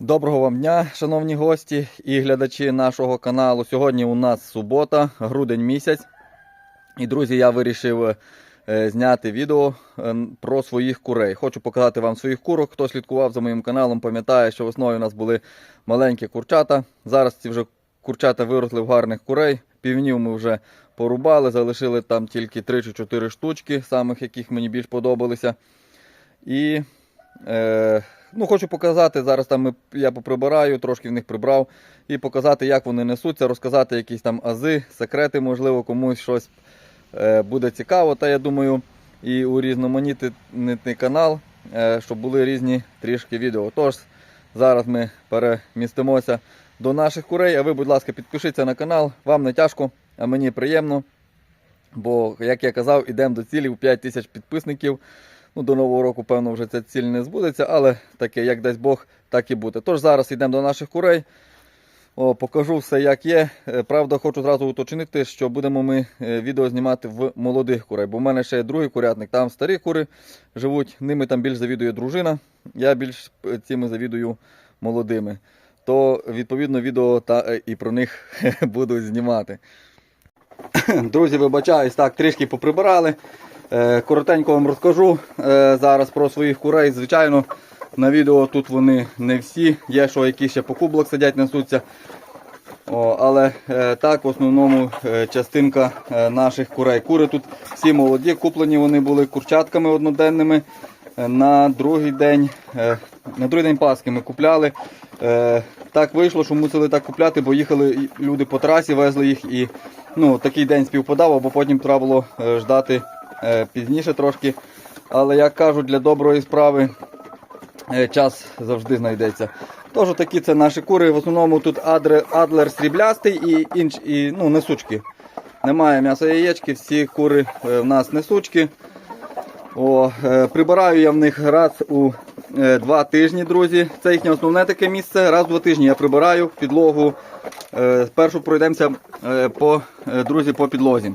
Доброго вам дня, шановні гості і глядачі нашого каналу. Сьогодні у нас субота, грудень місяць. І, друзі, я вирішив е, зняти відео е, про своїх курей. Хочу показати вам своїх курок. Хто слідкував за моїм каналом, пам'ятає, що весною у нас були маленькі курчата. Зараз ці вже курчата виросли в гарних курей. Півнів ми вже порубали, залишили там тільки 3 чи 4 штучки, самих яких мені більш подобалися. І е, ну, хочу показати, зараз там я поприбираю, трошки в них прибрав, і показати, як вони несуться, розказати якісь там ази, секрети, можливо, комусь щось е, буде цікаво. Та я думаю, і урізноманітний канал, е, щоб були різні трішки відео. Тож, зараз ми перемістимося до наших курей. А ви, будь ласка, підпишіться на канал. Вам не тяжко, а мені приємно. Бо, як я казав, ідемо до цілі в 5 тисяч підписників. Ну, до нового року, певно, вже ця ціль не збудеться, але таке, як дасть Бог, так і буде. Тож зараз йдемо до наших курей. О, покажу все, як є. Е, Правда, хочу зразу уточнити, що будемо ми е, відео знімати в молодих курей. Бо в мене ще є другий курятник, там старі кури живуть, ними там більш завідує дружина. Я більш е, цими завідую молодими. То відповідно відео та і про них буду знімати. Друзі, вибачаюсь, так, трішки поприбирали. Е, Коротенько вам розкажу е, зараз про своїх курей. Звичайно, на відео тут вони не всі. Є, що які ще по кублах сидять, несуться. О, але е, так, в основному частинка наших курей. Кури тут всі молоді, куплені вони були курчатками одноденними. На другий день, на другий день Пасхи ми купляли. Так вийшло, що мусили так купляти, бо їхали люди по трасі, везли їх і ну, такий день співпадав, або потім треба було ждати пізніше трошки. Але як кажуть, для доброї справи е, час завжди знайдеться. Тож такі це наші кури. В основному тут адлер сріблястий і інш, і, ну, несучки. Немає м'яса яєчки, всі кури е, в нас несучки. О, е, прибираю я в них раз у е, два тижні, друзі. Це їхнє основне таке місце. Раз у два тижні я прибираю підлогу. Е, спершу пройдемося е, по, е, друзі, по підлозі.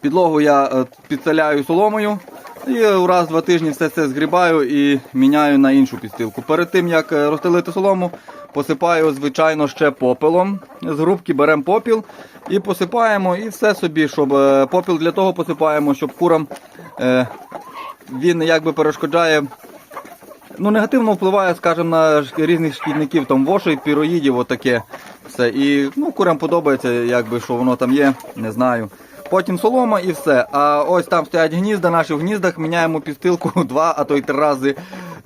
Підлогу я е, підстеляю соломою і раз в два тижні все це згрібаю і міняю на іншу підстилку. Перед тим як е, розстелити солому, посипаю, звичайно, ще попелом. З грубки беремо попіл і посипаємо, і все собі, щоб е, попіл для того посипаємо, щоб курам е, він якби перешкоджає. Ну, негативно впливає, скажімо, на різних шкідників, там вошей, піроїдів, отаке все. І ну, курам подобається, якби що воно там є, не знаю. Потім солома і все. А ось там стоять гнізда, наші в гніздах міняємо підстилку два, а то й три рази,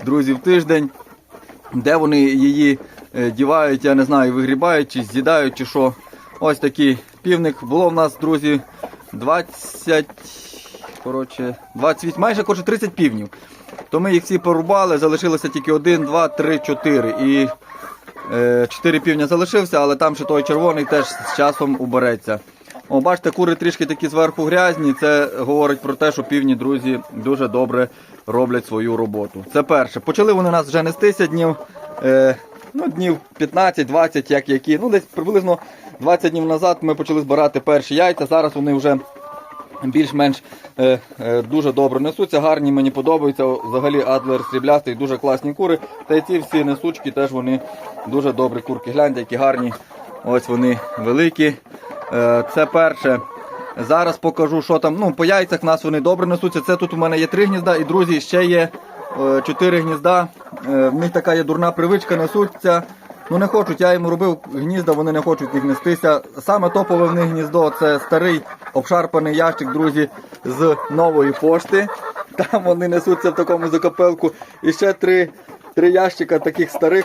друзі, в тиждень. Де вони її е, дівають, я не знаю, вигрібають, чи з'їдають, чи що. Ось такий півник. Було в нас, друзі, 20, коротше, 28, майже коротше, 30 півнів. То ми їх всі порубали, залишилося тільки 1, 2, 3, 4. І е, 4 півня залишився, але там ще той червоний теж з часом убереться. О, бачите, кури трішки такі зверху грязні. Це говорить про те, що півні, друзі, дуже добре роблять свою роботу. Це перше. Почали вони нас вже нестися днів, е, ну, днів 15-20, як які. Ну, десь приблизно 20 днів назад ми почали збирати перші яйця. Зараз вони вже більш-менш е, е, дуже добре несуться, гарні мені подобаються. Взагалі адлер сріблястий, дуже класні кури. Та й ці всі несучки теж вони дуже добрі курки. Гляньте, які гарні. Ось вони великі. Е, це перше. Зараз покажу, що там. Ну, по яйцях в нас вони добре несуться. Це тут у мене є три гнізда, і друзі, ще є е, чотири гнізда. Е, в них така є дурна привичка, несуться. Ну не хочуть, я їм робив гнізда, вони не хочуть їх нестися. Саме топове в них гніздо це старий обшарпаний ящик, друзі, з нової пошти. Там вони несуться в такому закопелку. І ще три, три ящика таких старих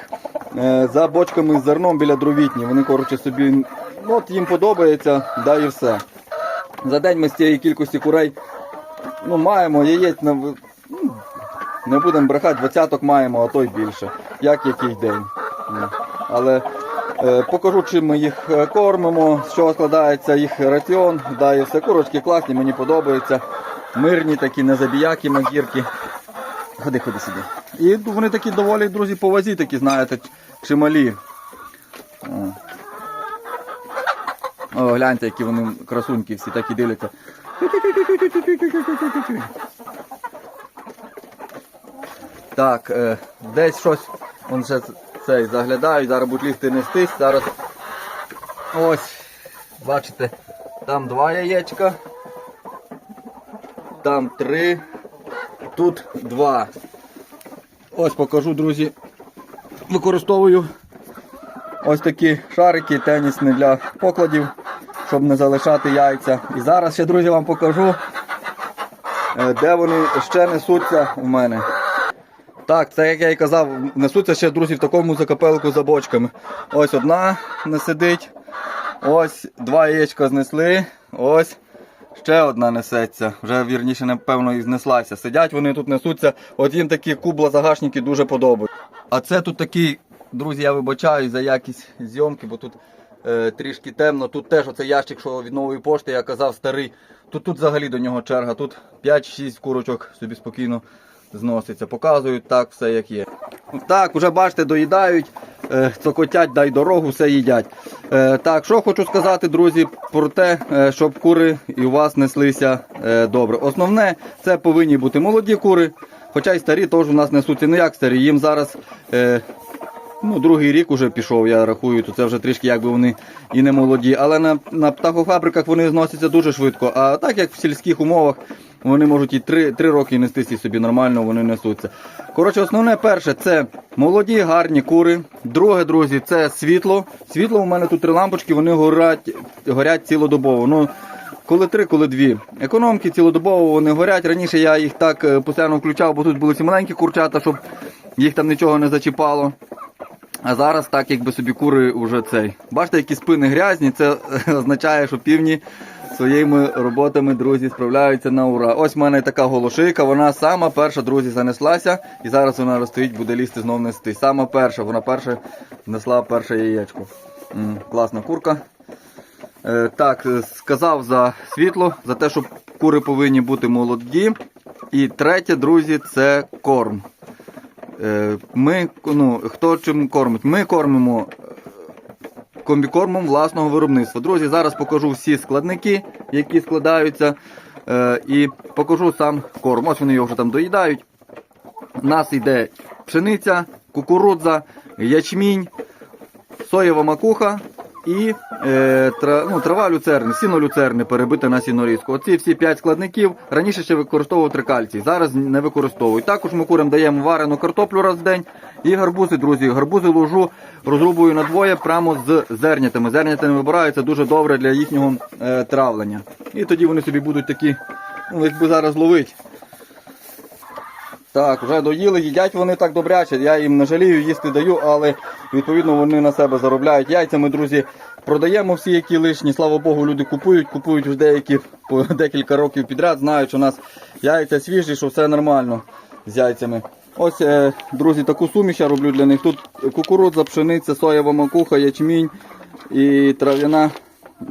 за бочками з зерном біля дровітні. Вони, коротше, собі, от їм подобається, да і все. За день ми з цієї кількості курей ну, маємо яєць на ну, не будемо брехати, двадцяток маємо, а то й більше. Як який день. Ну, Але е, покажу, чим ми їх е, кормимо, з чого складається їх раціон. Да, і все курочки класні, мені подобаються. Мирні такі, незабіякі магірки. Ходи, ходи сюди. І вони такі доволі, друзі, по вазі такі, знаєте, чималі. О. О, гляньте, які вони красуньки всі так і дивляться. Так, е, десь щось, он ще цей заглядають, зараз будуть лізти нестись. Зараз ось, бачите, там два яєчка, там три, тут два. Ось покажу, друзі. Використовую ось такі шарики тенісні для покладів, щоб не залишати яйця. І зараз ще, друзі, вам покажу, е, де вони ще несуться в мене. Так, це як я і казав, несуться ще, друзі, в такому закапелку за бочками. Ось одна не сидить. Ось два яєчка знесли. Ось ще одна несеться. Вже вірніше, напевно, і знеслася. Сидять вони тут несуться. От їм такі кубла загашники дуже подобають. А це тут такий, друзі, я вибачаю за якість зйомки, бо тут трішки темно. Тут теж оцей ящик, що від нової пошти, я казав, старий. Тут тут взагалі до нього черга. Тут 5-6 курочок собі спокійно зноситься. Показують так, все як є. Так, вже бачите, доїдають, е, цокотять, дай дорогу, все їдять. Е, так, що хочу сказати, друзі, про те, е, щоб кури і у вас неслися е, добре. Основне, це повинні бути молоді кури, хоча й старі теж у нас несуться. Ну як старі, їм зараз. Ну, другий рік уже пішов, я рахую, то це вже трішки якби вони і не молоді. Але на, на птахофабриках вони зносяться дуже швидко. А так як в сільських умовах вони можуть і 3, 3 роки нестися собі нормально, вони несуться. Коротше, основне перше це молоді, гарні кури. Друге, друзі, це світло. Світло у мене тут три лампочки, вони горять, горять цілодобово. Ну, коли три, коли дві. Економки цілодобово вони горять. Раніше я їх так е, постійно включав, бо тут були ці маленькі курчата, щоб їх там нічого не зачіпало. А зараз так, якби собі кури вже цей. Бачите, які спини грязні, це означає, що півні своїми роботами, друзі, справляються на ура. Ось в мене така голошийка, вона сама перша, друзі, занеслася. І зараз вона розстоїть, буде лізти знов нести. Сама перша, вона перша несла перше яєчко. Класна курка. Е, так, е, сказав за світло, за те, що кури повинні бути молоді. І третє, друзі, це корм. Е, Ми, ну, хто чим кормить? Ми кормимо е, комбікормом власного виробництва. Друзі, зараз покажу всі складники, які складаються, е, і покажу сам корм. Ось вони його вже там доїдають. У нас йде пшениця, кукурудза, ячмінь, соєва макуха і е, тра, ну, трава люцерни, сіно люцерни перебите на сінорізку. Оці всі 5 складників раніше ще використовував трикальцій, зараз не використовують. Також ми курям даємо варену картоплю раз в день і гарбузи, друзі. Гарбузи ложу розрубую на двоє прямо з зернятами. Зернятами вибираються дуже добре для їхнього е, травлення. І тоді вони собі будуть такі, ну, якби зараз ловить. Так, вже доїли, їдять вони так добряче. Я їм не жалію, їсти даю, але відповідно вони на себе заробляють. Яйця ми, друзі, продаємо всі, які лишні. Слава Богу, люди купують, купують вже деякі по декілька років підряд, знають, що у нас яйця свіжі, що все нормально з яйцями. Ось, е, друзі, таку суміш я роблю для них. Тут кукурудза, пшениця, соєва макуха, ячмінь і трав'яна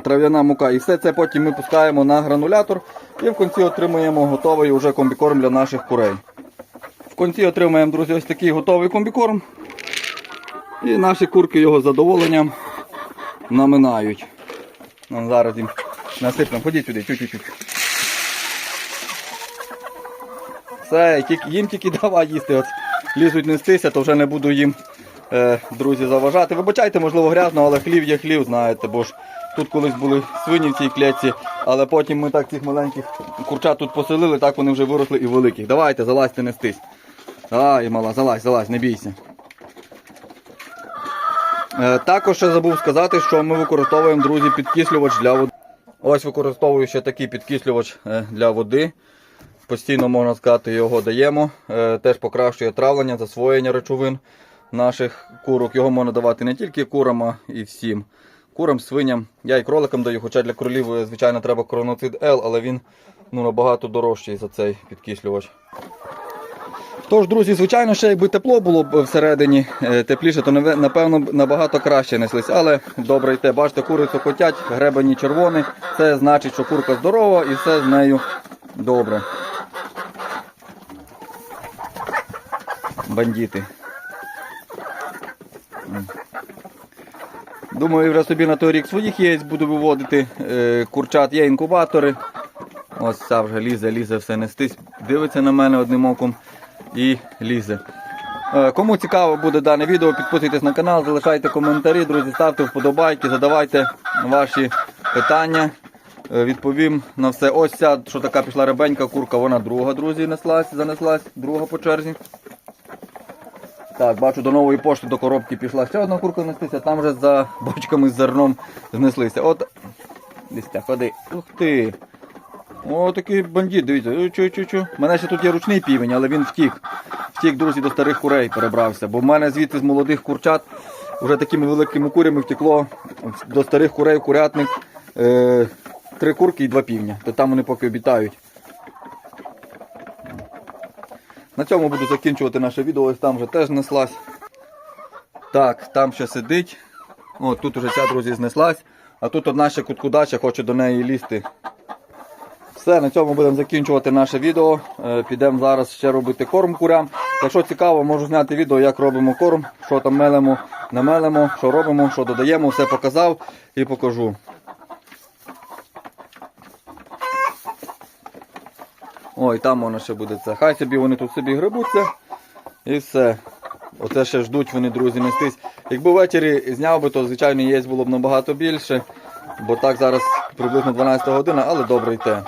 трав'яна мука. І все це потім ми пускаємо на гранулятор і в кінці отримуємо готовий уже комбікорм для наших курей. В кінці отримаємо, друзі, ось такий готовий комбікорм. І наші курки його з задоволенням наминають. Ну, зараз їм насипемо. Ходіть сюди, чуть-чуть. Все, їм тільки давай їсти. От лізуть нестися, то вже не буду їм, е, друзі, заважати. Вибачайте, можливо, грязно, але хлів є хлів, знаєте, бо ж тут колись були свині в цій клітці, але потім ми так цих маленьких курчат тут поселили, так вони вже виросли і великих. Давайте, залазьте нестись. Давай, мала, залазь, залазь, не бійся. Е, Також ще забув сказати, що ми використовуємо, друзі, підкислювач для води. Ось використовую ще такий підкислювач е, для води. Постійно, можна сказати, його даємо. Е, Теж покращує травлення, засвоєння речовин наших курок. Його можна давати не тільки курам, а і всім. Курам, свиням. Я і кроликам даю, хоча для кролів, звичайно, треба кроноцид L, але він ну, набагато дорожчий за цей підкислювач. Тож, друзі, звичайно, ще якби тепло було б всередині е, тепліше, то напевно набагато краще неслись. Але добре йде. Бачите, курицю котять, гребені червоний. Це значить, що курка здорова і все з нею добре. Бандити. М. Думаю, вже собі на той рік своїх яєць буду виводити. Е, Курчат є інкубатори. Ось ця вже лізе, лізе все нестись. Дивиться на мене одним оком і лізе. Е, Кому цікаво буде дане відео, підписуйтесь на канал, залишайте коментарі, друзі, ставте вподобайки, задавайте ваші питання. Е, Відповім на все. Ось ця, що така пішла ребенька курка, вона друга, друзі, неслась, занеслась, друга по черзі. Так, бачу, до нової пошти до коробки пішла ще одна курка нестися, там вже за бочками з зерном знеслися. От. Десь ходи. Ух ти. О, такий бандит, дивіться. Чу, чу, чу. У мене ще тут є ручний півень, але він втік. Втік, друзі, до старих курей перебрався. Бо в мене звідти з молодих курчат вже такими великими курями втекло до старих курей курятник е, три курки і два півня. То там вони поки обітають. На цьому буду закінчувати наше відео. Ось там вже теж неслась. Так, там ще сидить. О, тут уже ця, друзі, знеслась. А тут одна ще куткудача хоче до неї лізти. Все, на цьому будемо закінчувати наше відео. Е, Підемо зараз ще робити корм курям. Якщо цікаво, можу зняти відео, як робимо корм, що там мелемо, не мелемо, що робимо, що додаємо, все показав і покажу. Ой, там воно ще буде це. Хай собі вони тут собі грибуться. І все. Оце ще ждуть вони, друзі, нестись. Якби ввечері зняв би, то звичайно яєць було б набагато більше. Бо так зараз приблизно 12 година, але добре йде.